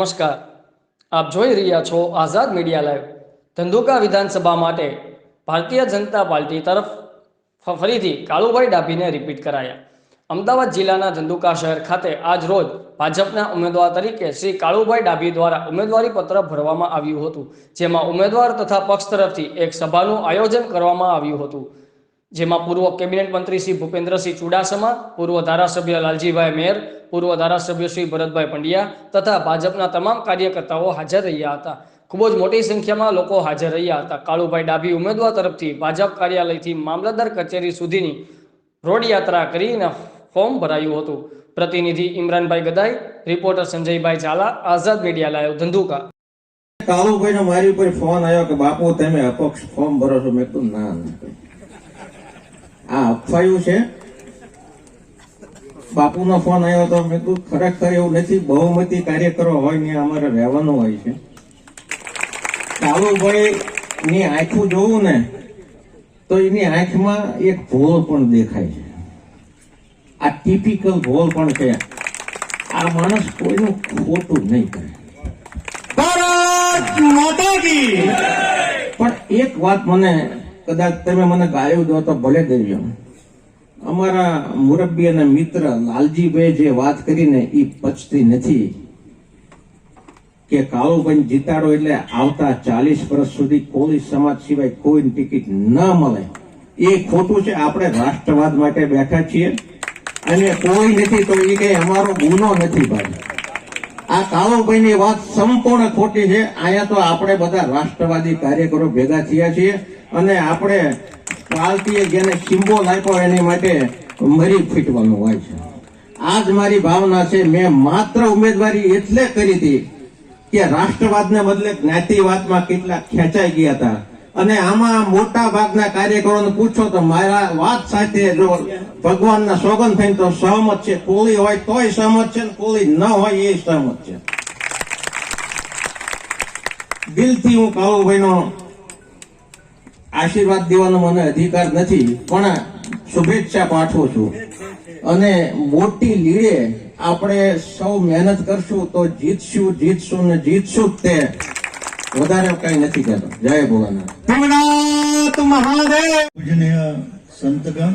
નમસ્કાર. આપ જોઈ રહ્યા છો આઝાદ મીડિયા લાઈવ, ધંધુકા વિધાનસભા માટે ભારતીય જનતા પાર્ટી તરફ ફરીથી કાળુભાઈ ડાભીને રિપીટ કરાયા. અમદાવાદ જિલ્લાના ધંધુકા શહેર ખાતે આજ રોજ ભાજપના ઉમેદવાર તરીકે શ્રી કાળુભાઈ ડાભી દ્વારા ઉમેદવારી પત્ર ભરવામાં આવ્યું હતું, જેમાં ઉમેદવાર તથા પક્ષ તરફથી એક સભાનું આયોજન કરવામાં આવ્યું હતું. જેમાં પૂર્વ કેબિનેટ મંત્રી શ્રી ભૂપેન્દ્રસિંહ ચુડાસમા, પૂર્વ ધારાસભ્ય લાલજીભાઈ મેર, પૂર્વ ધારાસભ્ય શ્રી ભરતભાઈ પંડ્યા તથા ભાજપના તમામ કાર્યકર્તાઓ હાજર રહ્યા હતા. ખૂબ જ મોટી સંખ્યામાં લોકો હાજર રહ્યા હતા. કાળુભાઈ ડાભી ઉમેદવાર તરફથી ભાજપ કાર્યાલયથી મામલતદાર કચેરી સુધીની રોડ યાત્રા કરીને ફોર્મ ભરાયું હતું. પ્રતિનિધિ ઇમરાનભાઈ ગદાઈ, રિપોર્ટર સંજયભાઈ ઝાલા, આઝાદ મીડિયા લાયો ધંધુકા. કાળુભાઈ મારી ઉપર ફોન આવ્યો કે, બાપુ, તમે અપક્ષ ફોર્મ ભરો છો. મેં કીધું ના. આ અફવાયું છે. બાપુનો ફોન આવ્યો તો મેં કીધું ખરેખર એવું નથી બહુમતી કાર્યકરો હોય ને અમારે રહેવાનું હોય છે. કાળુભાઈ ની આંખું જોવું ને તો એની આંખમાં એક ભોળ પણ દેખાય છે. આ ટિપિકલ ભોળ પણ છે. આ માણસ કોઈનું ખોટું નહીં કરે. પણ એક વાત મને કદાચ તમે મને ગાળ્યું દો તો ભલે દેજો. અમારા મુરબ્બી અને મિત્ર લાલજીભાઈ જે વાત કરીને એ પચતી નથી કે કાળુભાઈ જીતાડો એટલે આવતા ચાલીસ વર્ષ સુધી કોળી સમાજ સિવાય કોઈ ટિકિટ ન મળે. એ ખોટું છે. આપણે રાષ્ટ્રવાદ માટે બેઠા છીએ. અને કોઈ નથી તો એ કઈ અમારો ગુનો નથી ભાઈ. આ કાળુભાઈ ની વાત સંપૂર્ણ ખોટી છે. અહીંયા તો આપણે બધા રાષ્ટ્રવાદી કાર્યકરો ભેગા થયા છીએ. અને આપણે પાર્ટીએ જેને સિમ્બોલ આપ્યો એની માટે મરી ફીટવાનું હોય છે. આજ મારી ભાવના છે, મેં માત્ર ઉમેદવારી એટલે કરી હતી કે રાષ્ટ્રવાદને બદલે જ્ઞાતિવાદમાં કેટલા ખેંચાઈ ગયા હતા. અને આમાં મોટા ભાગના કાર્યકરોને પૂછો તો મારા વાત સાથે જો ભગવાનના સોગન થઈને તો સહમત છે, કોળી હોય તોય સહમત છે ને કોળી ન હોય એ સહમત છે. દિલથી હું કાળુભાઈનો આશીર્વાદ દેવાનો મને અધિકાર નથી પણ શુભેચ્છા પાઠવું છું. અને મોટી લીડે આપણે સૌ મહેનત કરશું તો જીતશું જીતશું ને જીતશું જ તે. વધારે કઈ નથી કહેતો. જય ભોળાનાથ. ભીમનાથ મહાદેવ. પૂજનીય સંતગણ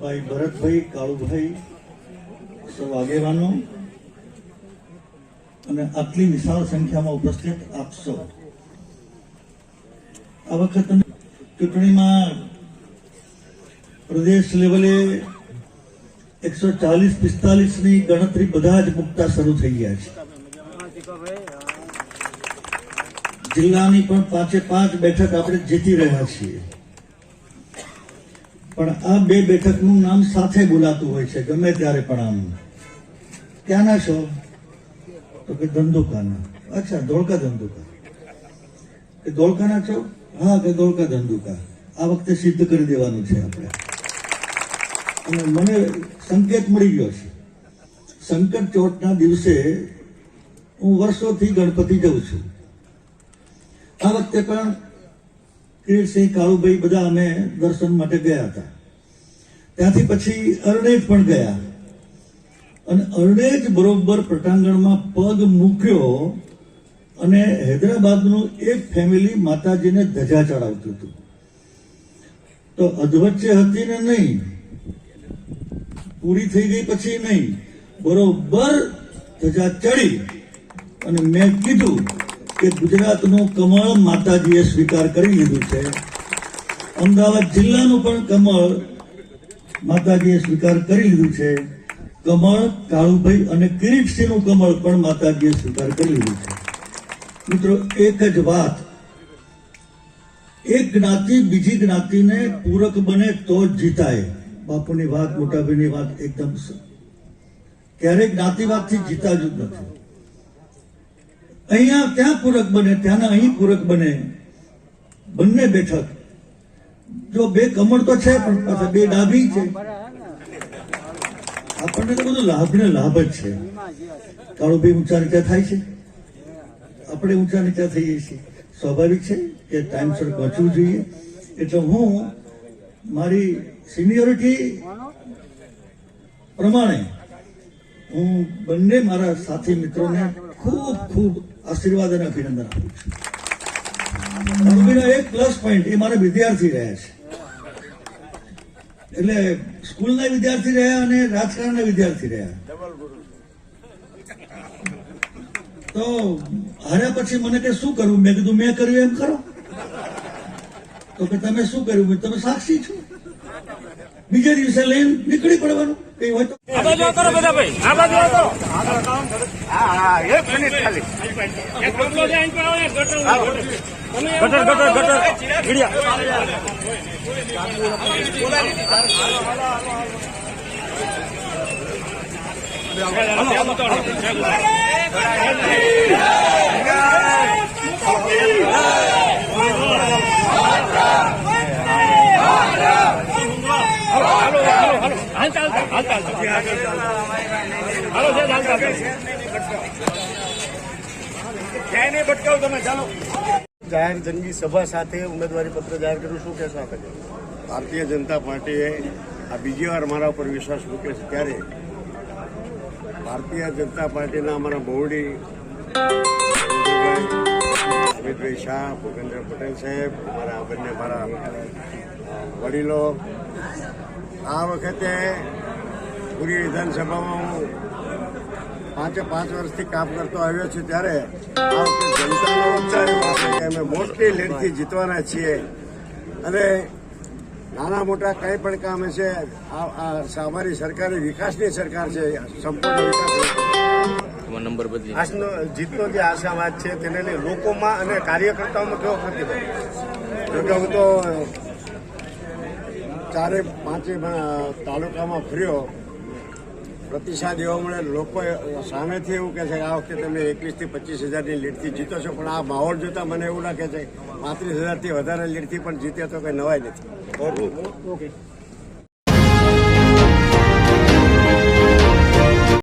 ભાઈ ભરતભાઈ કાળુભાઈ સૌ આગેવાનો અને આટલી વિશાળ સંખ્યામાં ઉપસ્થિત આપ સૌ. આ વખત ચૂંટણીમાં પ્રદેશ લેવલે એકસો ચાલીસ પિસ્તાલીસની ગણતરી બધા જ મુકતા શરૂ થઈ ગયા છે. જિલ્લાની પણ પાંચે પાંચ બેઠક આપણે જીતી રહ્યા છીએ. પણ આ બે બેઠકનું નામ સાથે બોલાતું હોય છે, ગમે ત્યારે પણ આમ. ક્યાંના છો? તો કે ધંધુકાના. અચ્છા, ધોળકા ધંધુકા. કે ધોળકાના છો? હા, કે ધંધુકા. આ વખતે સિદ્ધ કરી દેવાનું છે આપણે. અને મને સંકેત મળી ગયો છે. સંકટ ચોટના દિવસે હું વર્ષોથી ગણપતિ જઉં છું. આ વખતે પણ કિરીટસિંહ કાળુભાઈ બધા અમે દર્શન માટે ગયા હતા. ત્યાંથી પછી અરણેજ પણ ગયા. અને અરણેજ બરોબર પ્રટાંગણમાં પગ મૂક્યો અને હૈદરાબાદનું એક ફેમિલી માતાજીને ધજા ચડાવતું હતું. તો અધવચ્ચે હતી ને નહીં, પૂરી થઈ ગઈ પછી નહીં, બરોબર ધજા ચડી અને મેં કીધું કે ગુજરાતનું કમળ માતાજીએ સ્વીકાર કરી લીધું છે. અમદાવાદ જિલ્લાનું પણ કમળ માતાજીએ સ્વીકાર કરી લીધું છે. કમળ કાળુભાઈ અને કિરીટસિંહનું કમળ પણ માતાજીએ સ્વીકાર કરી લીધું છે. મિત્રો એક જ વાત એક જ્ઞાતિ બીજી જ્ઞાતિને પૂરક બને તો જ જીતાય બાપુની વાત મોટાભાઈની વાત એકદમ સ- ક્યારેક જ્ઞાતિવાદથી જીતા જ નથી। અહીંયા ત્યાં પૂરક બને? ત્યાંના અહીં પૂરક બને? બંને બેઠક। જો બે કમળ તો છે, પણ પાછા બે ડાભી છે। આપણને તો બધું લાભ ને લાભ જ છે। કાળુભાઈ ઊંચા નીચા થાય છે। આપણે ઊંચા નીચા થઈએ છીએ. સ્વાભાવિક છે કે ટાઈમસર પહોંચવું જોઈએ. એટલે હું મારી સિનિયોરિટી પ્રમાણે હું બંને મારા સાથી મિત્રોને ખૂબ ખૂબ આશીર્વાદ અને અભિનંદન આપું છું. મોરબીનો એક પ્લસ પોઈન્ટ એ મારા વિદ્યાર્થી રહ્યા છે. એટલે સ્કૂલના વિદ્યાર્થી રહ્યા અને રાજકારણના વિદ્યાર્થી રહ્યા. તો હારે પછી મને કે શું કરવું મેં કીધું મેં કર્યું એમ કરો તો કે તમે શું કર્યું? તમે સાક્ષી છો. બીજા દિવસે લઈને નીકળી પડવાનું. કઈ હોય તો આ બાજુ આવો કરો બધા ભાઈ. આ બાજુ આવો ગટર ગટર ગટર. મીડિયા. હાલો જાહેર જંગી સભા સાથે ઉમેદવારી પત્ર જાહેર કર્યું. શું કહેશો આપણે ભારતીય જનતા પાર્ટીએ આ બીજી વાર મારા ઉપર વિશ્વાસ મૂક્યો છે. ત્યારે ભારતીય જનતા પાર્ટીના અમારા બહુડી અમિતભાઈ શાહ, ભૂપેન્દ્ર પટેલ સાહેબ, અમારા બંને મારા વડીલો. આ વખતે પૂરી વિધાનસભામાં હું પાંચે પાંચ વર્ષથી કામ કરતો આવ્યો છું ત્યારે જનતાનો ઉત્સાહ અમે મોટી લીડથી જીતવાના છીએ. અને નાના મોટા કંઈ પણ કામ હશે આ આ અમારી સરકાર વિકાસની સરકાર છે સંપૂર્ણ વિકાસ આજનો જીતનો જે આશાવાદ છે તેને લઈ લોકોમાં અને કાર્યકર્તાઓમાં કેવો પ્રતિભાવ? જોકે હું તો ચારે પાંચે તાલુકામાં ફર્યો. પ્રતિસાદ એવો મળે, લોકો સામેથી એવું કહે છે કે આ વખતે તમે એકવીસથી પચીસ હજારની લીડથી જીતો છો, પણ આ માહોલ જોતા મને એવું લાગે છે પાંત્રીસ હજારથી વધારે લીડથી પણ જીત્યા તો કંઈ નવાય નથી.